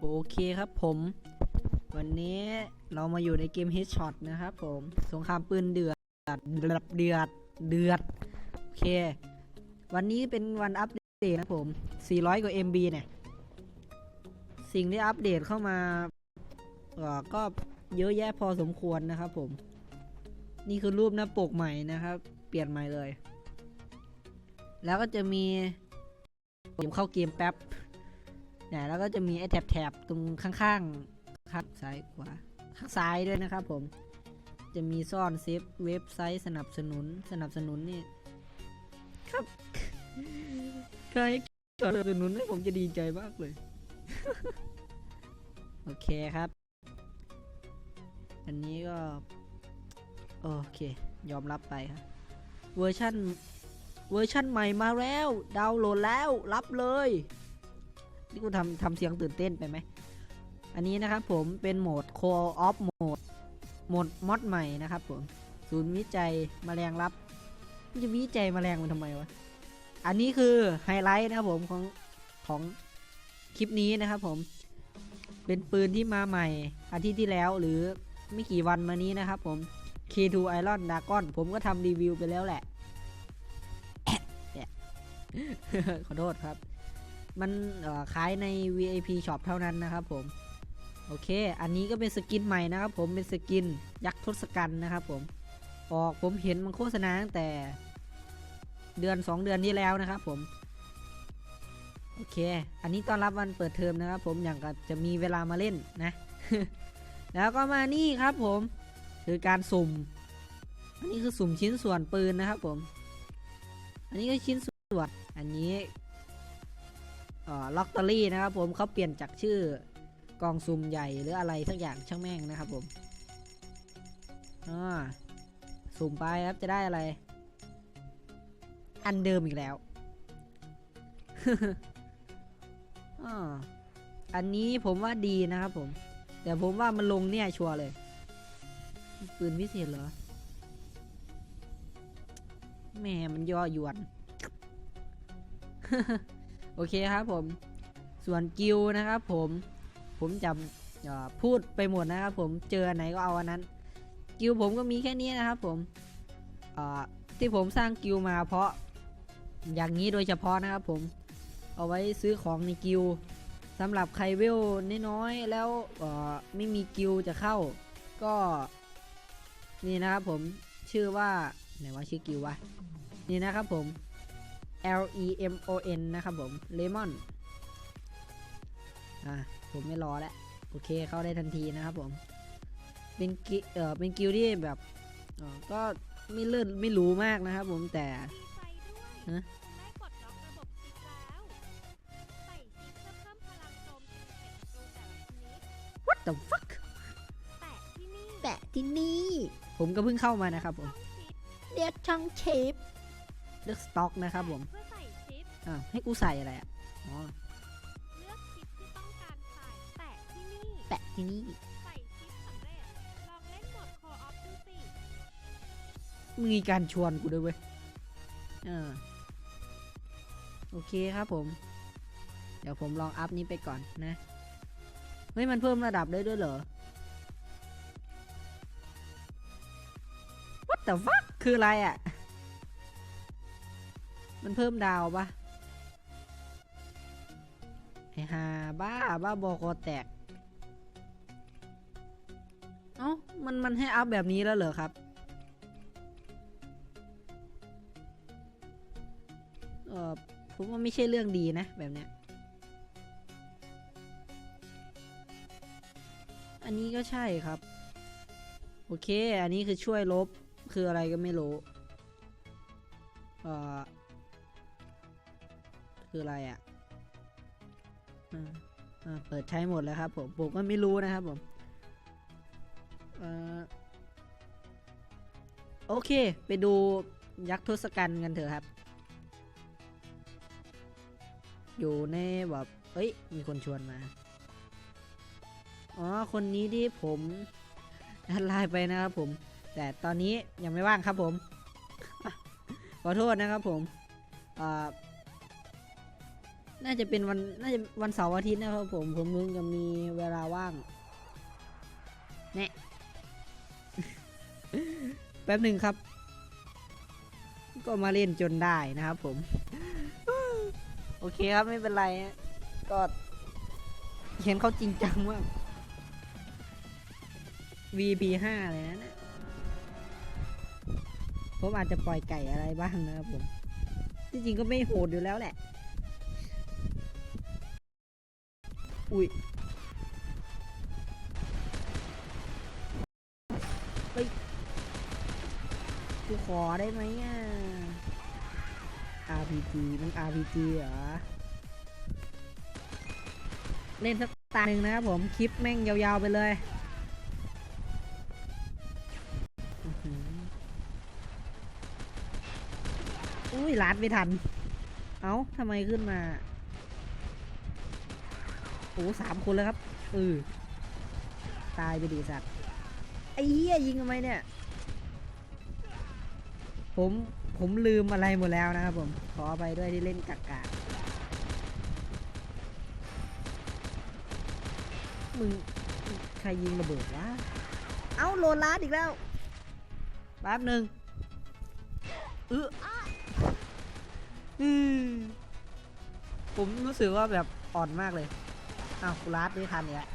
โอเคครับผม วันนี้เรามาอยู่ในเกม Headshot นะครับผม สงครามปืนเดือดเดือดเดือดเดือด โอเค วันนี้เป็นวันอัปเดตนะผม 400 กว่า MB เนี่ย สิ่งที่อัปเดตเข้ามาก็เยอะแยะพอสมควรนะครับผม นี่คือรูปหน้าปกใหม่นะครับ เปลี่ยนใหม่เลย แล้วก็จะมีผมเข้าเกมแป๊บ นี่ยแล้วก็จะมีไอ้แถบแถบๆตรงข้างๆข้างซ้ายขวาข้างซ้ายด้วยนะครับผม จะมีซ่อนเซฟเว็บไซต์สนับสนุนสนับสนุนนี่ครับใครสนับสนุนให้ผมจะดีใจมากเลย โอเคครับ อันนี้ก็ โอเค ยอมรับไปครับ เวอร์ชันเวอร์ชันใหม่มาแล้ว ดาวน์โหลดแล้ว รับเลย นี่กูทำทำเสียงตื่นเต้นไปไหม อันนี้นะครับผมเป็นโหมด Core of Mode โหมดมอดใหม่นะครับผม ศูนย์วิจัยแมลงรับจะวิจัยแมลงมันทำไมวะ อันนี้คือไฮไลท์นะครับผมของของคลิปนี้นะครับผม เป็นปืนที่มาใหม่ อาทิตย์ที่แล้วหรือไม่กี่วันมานี้นะครับผม K2 Iron Dragon ผมก็ทำรีวิวไปแล้วแหละ ขอโทษครับ มันขายใน VIP Shop เท่านั้นนะครับผม โอเค อันนี้ก็เป็นสกินใหม่นะครับผม เป็นสกินยักษ์ทศกัณฐ์นะครับผม ออกผมเห็นมันโฆษณาตั้งแต่เดือน 2 เดือนที่แล้วนะครับผม โอเค อันนี้ต้อนรับวันเปิดเทอมนะครับผม อย่างกับจะมีเวลามาเล่นนะ แล้วก็มานี่ครับผม คือการสุ่ม อันนี้คือสุ่มชิ้นส่วนปืนนะครับผม อันนี้ก็ชิ้นส่วน อันนี้ ล็อกเตอรี่นะครับผมเขาเปลี่ยนจากชื่อกองซุ่มใหญ่หรืออะไรสักอย่างช่างแม่งนะครับผมอสุ่มไปครับจะได้อะไร อันเดิมอีกแล้วอันนี้ผมว่าดีนะครับผม แต่ผมว่ามันลงเนี่ยชัวร์เลย ปืนพิเศษเหรอแม่มันย่อยวน โอเคครับผมส่วนกิลนะครับผมผมจำเอ่อพูดไปหมดนะครับผมเจอไหนก็เอาอันนั้น กิลผมก็มีแค่นี้นะครับผมที่ผมสร้างกิลมาเพราะอย่างนี้โดยเฉพาะนะครับผมเอาไว้ซื้อของในกิลสำหรับใครเวลน้อยๆแล้วไม่มีกิลจะเข้า ก็นี่นะครับผมชื่อว่าไหนว่าชื่อกิลวะนี่นะครับผม L E M O N นะครับผม Lemon อะผมไม่รอแล้ว โอเคเข้าได้ทันทีนะครับผม เป็นกิเออเป็นกิลที่แบบเออก็ไม่เลื่อนไม่รู้มากนะครับผมแต่ดีใจด้วยฮะได้ปลดล็อกระบบชิปแล้วใส่ชิปเพื่อเพิ่มพลังโจมตีเห็ดรูแต่ละชนิด What the fuck แต่ที่นี่แตะที่นี่ ผมก็เพิ่งเข้ามานะครับผมช่องชิปเรียกช่องเชฟ เลือกสต็อกนะครับผมเพื่อใส่ชิปอ่าวให้กูใส่อะไรอะอ๋อเลือกชิปที่ต้องการใส่แต่ที่นี่แปะที่นี่ใส่ชิปสำเร็จลองเล่นโหมดโคออฟดูสิมีการชวนกูด้วยเว้ยเออโอเคครับผม เดี๋ยวผมลองอัพนี้ไปก่อนนะเฮ้ยมันเพิ่มระดับได้ด้วยเหรอ What the fuck คืออะไรอะ มันเพิ่มดาวปะไอ้ฮาบ้าบ้าบอกอแตก เอ้า มันมันให้อัพแบบนี้แล้วเหรอครับ เออผมว่าไม่ใช่เรื่องดีนะ แบบเนี้ย อันนี้ก็ใช่ครับ โอเค อันนี้คือช่วยลบ คืออะไรก็ไม่รู้ เอ่อ คืออะไรอะ่ะอ่าเปิดใช้หมดแล้วครับผม ผมก็ไม่รู้นะครับผมอโอเค ไปดูยักษ์ทศกัณฐ์กันเถอะครับ อยู่ในแบบเอ้ย มีคนชวนมา อ๋อ คนนี้ที่ผมแอดไลน์ไปนะครับผม แต่ตอนนี้ยังไม่ว่างครับผม ขอโทษนะครับผม อ่า น่าจะเป็นวันน่าจะวันเสาร์อาทิตย์นะครับผมผมเพิ่งจะมีเวลาว่างแน่แป๊บหนึ่งครับ ก็มาเล่นจนได้นะครับผม โอเคครับไม่เป็นไร ก็เห็นเขาจริงจังมาก VP 5เลยนะนี่ยผมอาจจะปล่อยไก่อะไรบ้างนะครับผมที่จริงก็ไม่โหดอยู่แล้วแหละ อุ้ยเฮ้ยกูขอได้ไหมอะ RPG มัน RPG เหรอ เล่นสักตาหนึ่งนะครับผม คลิปแม่งยาวๆไปเลยอื้อหืออุ้ยลาดไม่ทัน เอ้าทำไมขึ้นมาโอ้สามคนแล้วครับเออตายไปดีสัตว์ไอ้เหี้ยยิงทำไมเนี่ย ผมผมลืมอะไรหมดแล้วนะครับผม ขอไปด้วยที่เล่นกากามึงใครยิงระเบิดวะ เอ้าโลนลาดอีกแล้วแป๊บหนึ่งเอออืมผมรู้สึกว่าแบบอ่อนมากเลย อ้าวกูลาดไม่ทันอีกแล้ว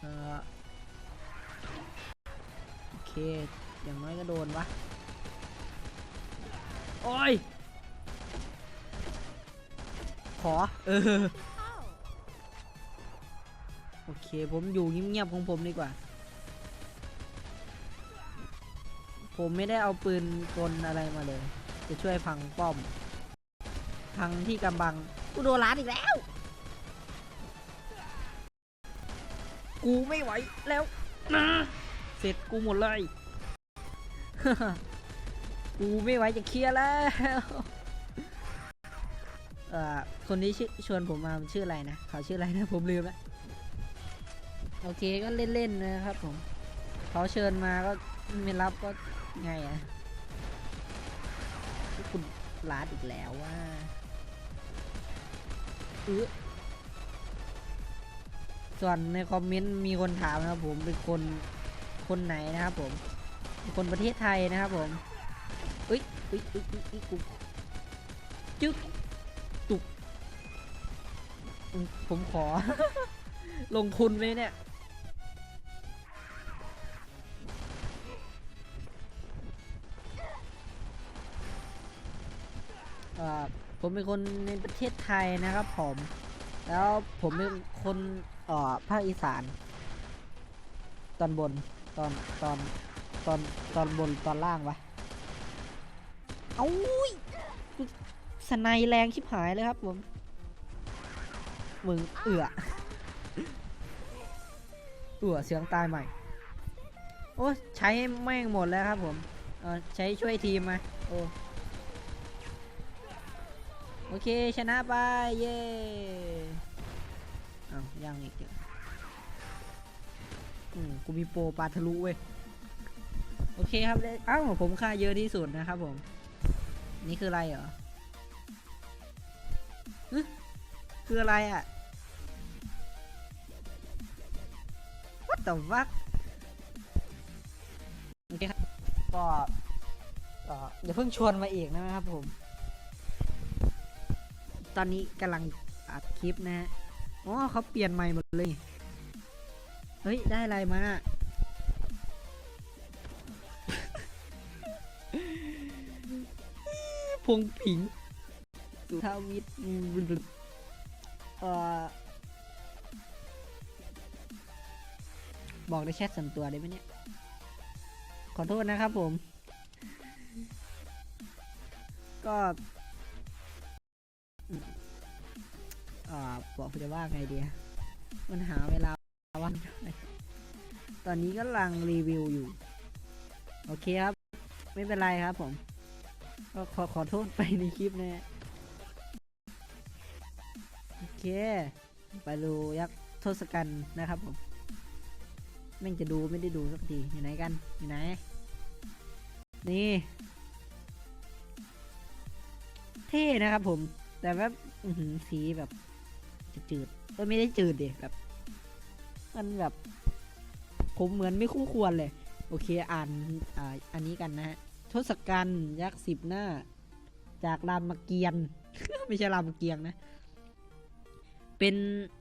เออโอเค อย่างน้อยก็โดนวะ โอ้ย ขอ เออเข้าโอเค ผมอยู่เงียบๆของผมดีกว่า ผมไม่ได้เอาปืนกลอะไรมาเลย จะช่วยพังป้อม พังที่กำบัง กูโดนล้านอีกแล้ว กูไม่ไหวแล้วนะเสร็จกูหมดเลย กูไม่ไหวจะเคลียร์แล้วเอ่อคนที่ชื่อชวนผมมามันชื่ออะไรนะเขาชื่ออะไรนะผมลืมแล้วโอเคก็เล่นๆนะครับผมเขาเชิญมาก็ไม่รับก็ไงอะคุณลาดอีกแล้วว่าเออ ส่วนในคอมเมนต์มีคนถามนะครับผมเป็นคนคนไหนนะครับผมเป็นคนประเทศไทยนะครับผมเอ้ยเอ้ยเอ้ยเอ้ยเอ้ยกูจึ๊กตุกผมขอ ลงทุนไหมเนี่ยผมเป็นคนในประเทศไทยนะครับผม แล้วผมเป็นคน เอ่อภาคอีสาน ตอนบนตอนตอนตอนตอนบนตอนล่างวะเอาอุ้ยกูสไนแรงชิบหายเลยครับผมมึงเอือเอือเสียงตายใหม่ โอ้ใช้แม่งหมดแล้วครับผมเออใช้ช่วยทีมมาโอ้โอเค ชนะไป เย้เอายังอีกเยอะกูมีโปรปลาทะลุเว้ย โอเคครับเลยอ้าผมค่าเยอะที่สุดนะครับผม นี่คืออะไรเหรอคืออะไรอะ What the fuck โอเคครับ ก็เอ่ออย่าเพิ่งชวนมาอีกนะครับผม ตอนนี้กำลังอัดคลิปนะฮะ อ๋อเขาเปลี่ยนใหม่หมดเลย เฮ้ย ได้อะไรมาพงผิงสุทาวิทย์เอ่อ บอกในแชทส่วนตัวได้ไหมเนี่ย ขอโทษนะครับผม ก็ อ่าบอกจะว่าไงดีอะมันหาเวลาวันตอนนี้ก็ลังรีวิวอยู่ โอเคครับ ไม่เป็นไรครับผม ก็ขอขอโทษไปในคลิปนะโอเค ไปดูยักษ์ทศกัณฐ์นะครับผมแม่งจะดูไม่ได้ดูสักที อยู่ไหนกัน อยู่ไหน นี่ เท่นะครับผม แต่แบบสีแบบ จืดๆก็ไม่ได้จืดดิแบบ มันแบบ ผมเหมือนไม่คู่ควรเลย โอเคอ่านอ่าอันนี้กันนะฮะทศกัณฐ์ยักษ์สิบหน้า จากรามเกียรติ์ ไม่ใช่รามเกียรติ์นะ เป็น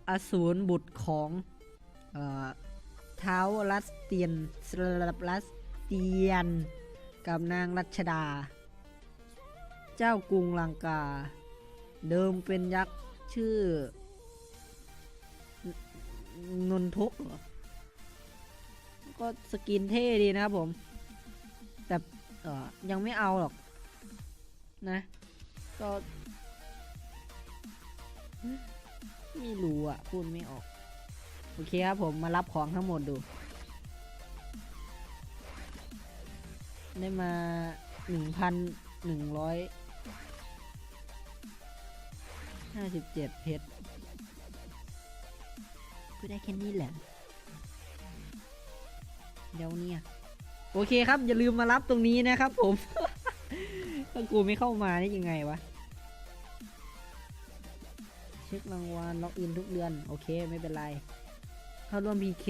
อสูรบุตรของเอ่อท้าวรัสเตียนสลับรัสเตียน กับนางรัชดา เจ้ากรุงลังกา เดิมเป็นยักษ์ชื่อ นนทกเหรอ ก็สกินเท่ดีนะครับผม แต่เออยังไม่เอาหรอก นะ ก็ ไม่รู้อะ พูดไม่ออก โอเคครับผมมารับของทั้งหมดดู ได้มาหนึ่งพันหนึ่งร้อยห้าสิบเจ็ดเพชร ได้แค่นี้แหละ เดี๋ยวเนี่ย โอเคครับ อย่าลืมมารับตรงนี้นะครับผมถ้ากูไม่เข้ามานี่ยังไงวะ เช็ครางวัลล็อกอินทุกเดือน โอเคไม่เป็นไร เข้าร่วม PK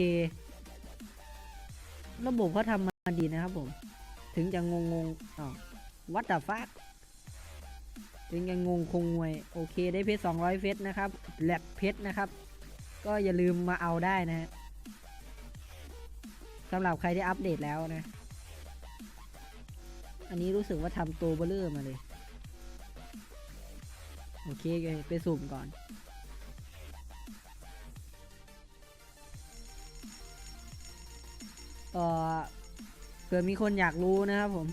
ระบบเขาทำมาดีนะครับผม ถึงจะงงงอ๋อวัดดับฟักถึงจะงงคงงวย โอเคได้เพชร200เพชรนะครับแลบเพชรนะครับ ก็อย่าลืมมาเอาได้นะสำหรับใครที่อัปเดตแล้วนะ อันนี้รู้สึกว่าทำตัวเบลเลอร์มาเลย โอเคไปสุ่มก่อนเออเผื่อมีคนอยากรู้นะครับผม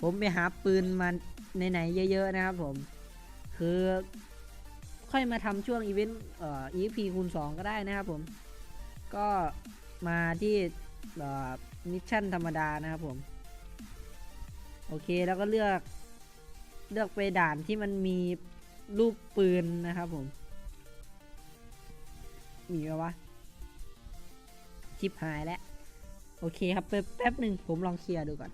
ผมไปหาปืนมาในไหนๆเยอะ ๆ นะครับผม คือ ค่อยมาทำช่วงอีเวนต์เอ่อ EP คูณ2 ก็ได้นะครับผม ก็มาที่เอ่อมิชชั่นธรรมดานะครับผม โอเคแล้วก็เลือก เลือกไปด่านที่มันมีรูปปืนนะครับผม มีไหมวะชิปหายแล้ว โอเคครับแป๊บแป๊บหนึ่งผมลองเคลียร์ดูก่อน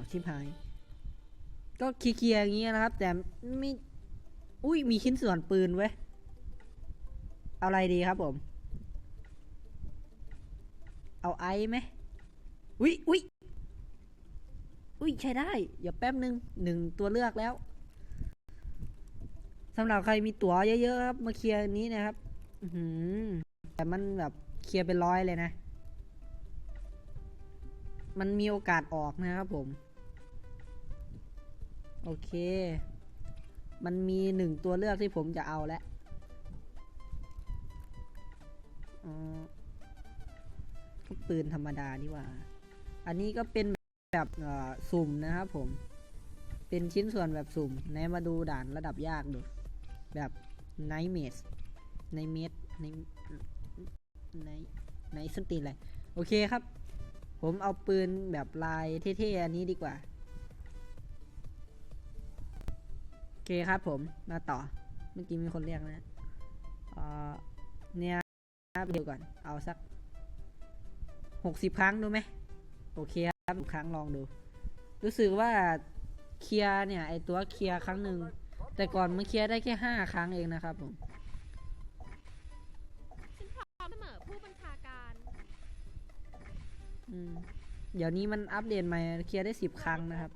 าวชิปหาย ก็เคลียร์อย่างงี้นะครับ แต่ไม่อุ้ยมีชิ้นส่วนปืนเว้ย เอาอะไรดีครับผม เอาไอซ์ไหมอุ้ยอุ้ยอุ้ยใช้ได้อย่าแป๊บหนึ่งหนึ่งตัวเลือกแล้วสำหรับใครมีตั๋วเยอะๆครับ มาเคลียร์นี้นะครับอื้อหือแต่มันแบบเคลียร์เป็นร้อยเลยนะ มันมีโอกาสออกนะครับผม โอเค มันมีหนึ่งตัวเลือกที่ผมจะเอาแล้วอ๋อก็ปืนธรรมดานี่ว่า อันนี้ก็เป็นแบบสุ่มนะครับผม เป็นชิ้นส่วนแบบสุ่ม ไหนมาดูด่านระดับยากดู แบบไนเมสไนเมสไนไนไนสตีนอะไร โอเคครับ ผมเอาปืนแบบลายเท่ๆ อันนี้ดีกว่า อเคครับผมมาต่อ เมื่อกี้มีคนเรียกนะเอ่อเนี่ยเดี๋ยวก่อน เอาสักหกสิบครั้งดูไหมโอเคครับครั้งลองดู รู้สึกว่าเคลียร์เนี่ยไอตัวเคลียร์ครั้งหนึ่งแต่ก่อนมันเคลียร์ได้แค่ห้าครั้งเองนะครับผมฉันพร้อมเสมอผู้บัญชาการอืมเดี๋ยวนี้มันอัปเดตใหม่เคลียร์ได้สิบครั้งนะครับ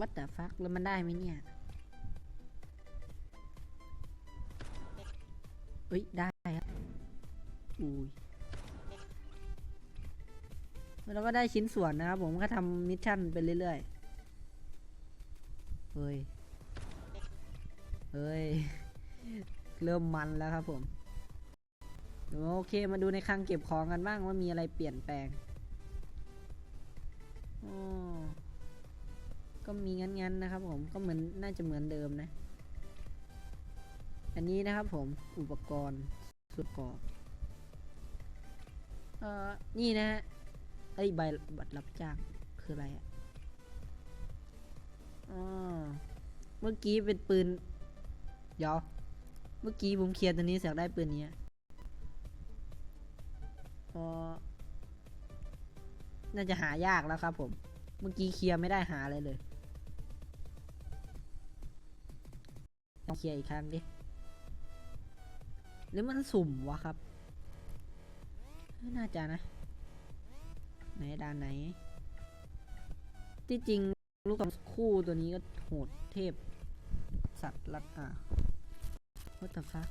วัดแต่ฟักแล้วมันได้ไหมเนี่ยเอ้ย ได้ครับอุ้ยแล้วก็ได้ชิ้นส่วนนะครับผมก็ทำมิชชั่นไปเรื่อยๆ เฮ้ย เฮ้ย เริ่มมันแล้วครับผม โอเคมาดูในคลังเก็บของกันบ้างว่ามีอะไรเปลี่ยนแปลง อ๋อ ก็มีงั้นๆนะครับ ผมก็เหมือนน่าจะเหมือนเดิมนะ อันนี้นะครับผมอุปกรณ์สุดกรอบเอ่อนี่นะฮะไอ้ยใบบัตรรับจ้างคืออะไรอะอ๋อเมื่อกี้เป็นปืนเดี๋ยวเมื่อกี้ผมเคลียร์ตัวนี้เสียได้ปืนนี้อะอน่าจะหายากแล้วครับผม เมื่อกี้เคลียร์ไม่ได้หาอะไรเลย เคลียร์อีกครั้งดิหรือมันสุ่มวะครับ น่าจะนะ ไหนด้านไหน ที่จริงลูกกับคู่ตัวนี้ก็โหดเทพ สัตว์ลัดอะ what the fuck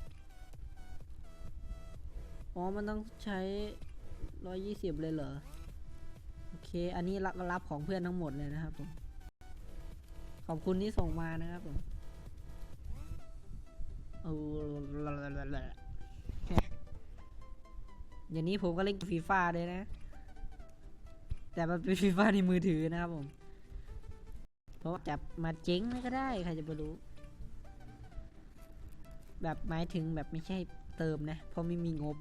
อ๋อ มันต้องใช้ร้อยยี่สิบเลยเหรอ โอเค อันนี้รับรับของเพื่อนทั้งหมดเลยนะครับผม ขอบคุณที่ส่งมานะครับผม อย่างนี้ผมก็เล่นฟีฟ่าเลยนะ แต่มันเป็นฟีฟ่าในมือถือนะครับผม เพราะจับมาเจ๊งก็ได้ใครจะไปรู้ แบบหมายถึงแบบไม่ใช่เติมนะ เพราะไม่มีงบ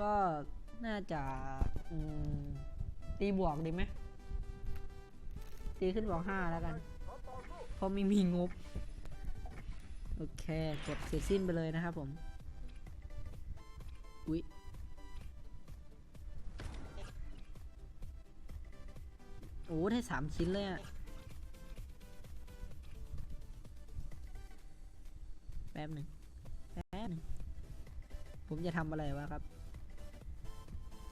ก็น่าจะตีบวกดีไหมตีขึ้นบวกห้าแล้วกัน เพราะไม่มีงบ โอเค กดเสร็จสิ้นไปเลยนะครับผม อุ๊ยโอ้ได้สามชิ้นเลยอะแป๊บหนึ่งแป๊บหนึ่งผมจะทำอะไรวะครับ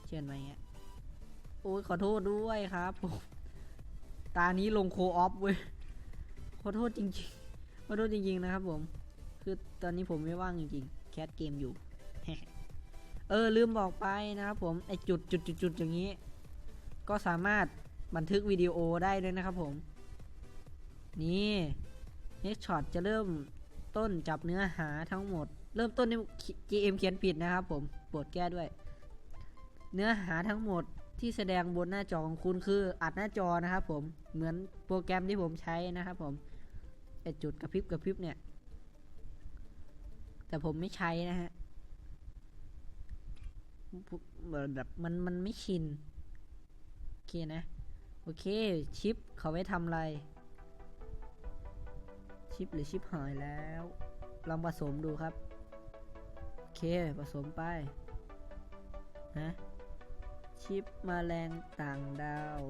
เชิญมาอย่างเงี้ย โอ้ยขอโทษด้วยครับผม ตานี้ลงโคออฟเว้ย ขอโทษจริงๆ ขอโทษจริงๆนะครับผม คือตอนนี้ผมไม่ว่างจริงๆ แคสเกมอยู่ เออลืมบอกไปนะครับผมไอจุดจุดจุดจุดอย่างนี้ ก็สามารถบันทึกวิดีโอได้ด้วยนะครับผม นี่ Next Shot จะเริ่มต้นจับเนื้อหาทั้งหมด เริ่มต้นใน GM เขียนผิดนะครับผมโปรดแก้ด้วย เนื้อหาทั้งหมดที่แสดงบนหน้าจอของคุณคืออัดหน้าจอนะครับผมเหมือนโปรแกรมที่ผมใช้นะครับผม ไอจุดกระพริบกระพริบเนี่ย แต่ผมไม่ใช้นะฮะเหมือนแบบมันมันไม่ชิน โอเคนะ โอเค ชิปเขาไว้ทำอะไร ชิปหรือชิปหายแล้ว ลองผสมดูครับ โอเคผสมไปนะชิปมาแมลงต่างดาว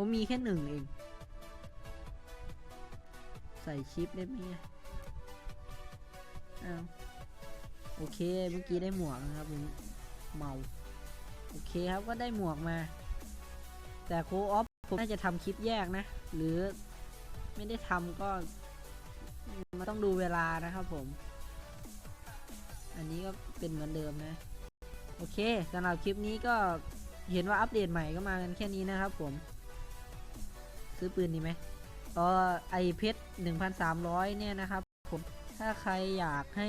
ผมมีแค่หนึ่งเอง ใส่ชิปได้ไหมอ้าวโอเค เมื่อกี้ได้หมวกนะครับผมเมา โอเคครับก็ได้หมวกมา แต่โคออฟผมน่าจะทำคลิปแยกนะ หรือไม่ได้ทำก็มันต้องดูเวลานะครับผม อันนี้ก็เป็นเหมือนเดิมนะ โอเคสำหรับคลิปนี้ก็เห็นว่าอัปเดตใหม่ก็มากันแค่นี้นะครับผม ซื้อปืนดีไหมเออไอเพชร1,300 เนี่ยนะครับผมถ้าใครอยากให้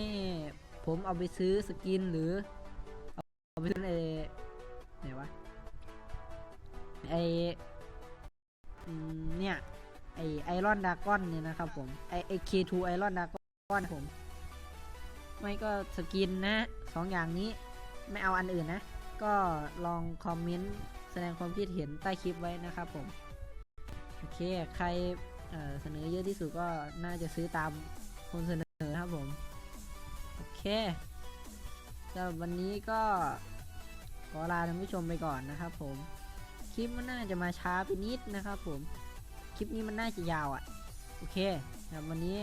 ผมเอาไปซื้อสกินหรือ เอาไปซื้อไอไหนวะไอเนี่ยไอไอรอนดากอนเนี่ยนะครับผมไอไอเคทูไอรอนดากอนผม ไม่ก็สกินนะสองอย่างนี้ไม่เอาอันอื่นนะ ก็ลองคอมเมนต์แสดงความคิดเห็นใต้คลิปไว้นะครับผม โอเค ใครเเสนอเยอะที่สุดก็น่าจะซื้อตามคนเสนอครับผม โอเคสำหรับวันนี้ก็ขอลาท่านผู้ชมไปก่อนนะครับผม คลิปมันน่าจะมาช้าไปนิดนะครับผม คลิปนี้มันน่าจะยาวอะ่ะ โอเคสำหรับวันนี้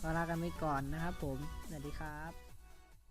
ขอลากันไปก่อนนะครับผม สวัสดีครับ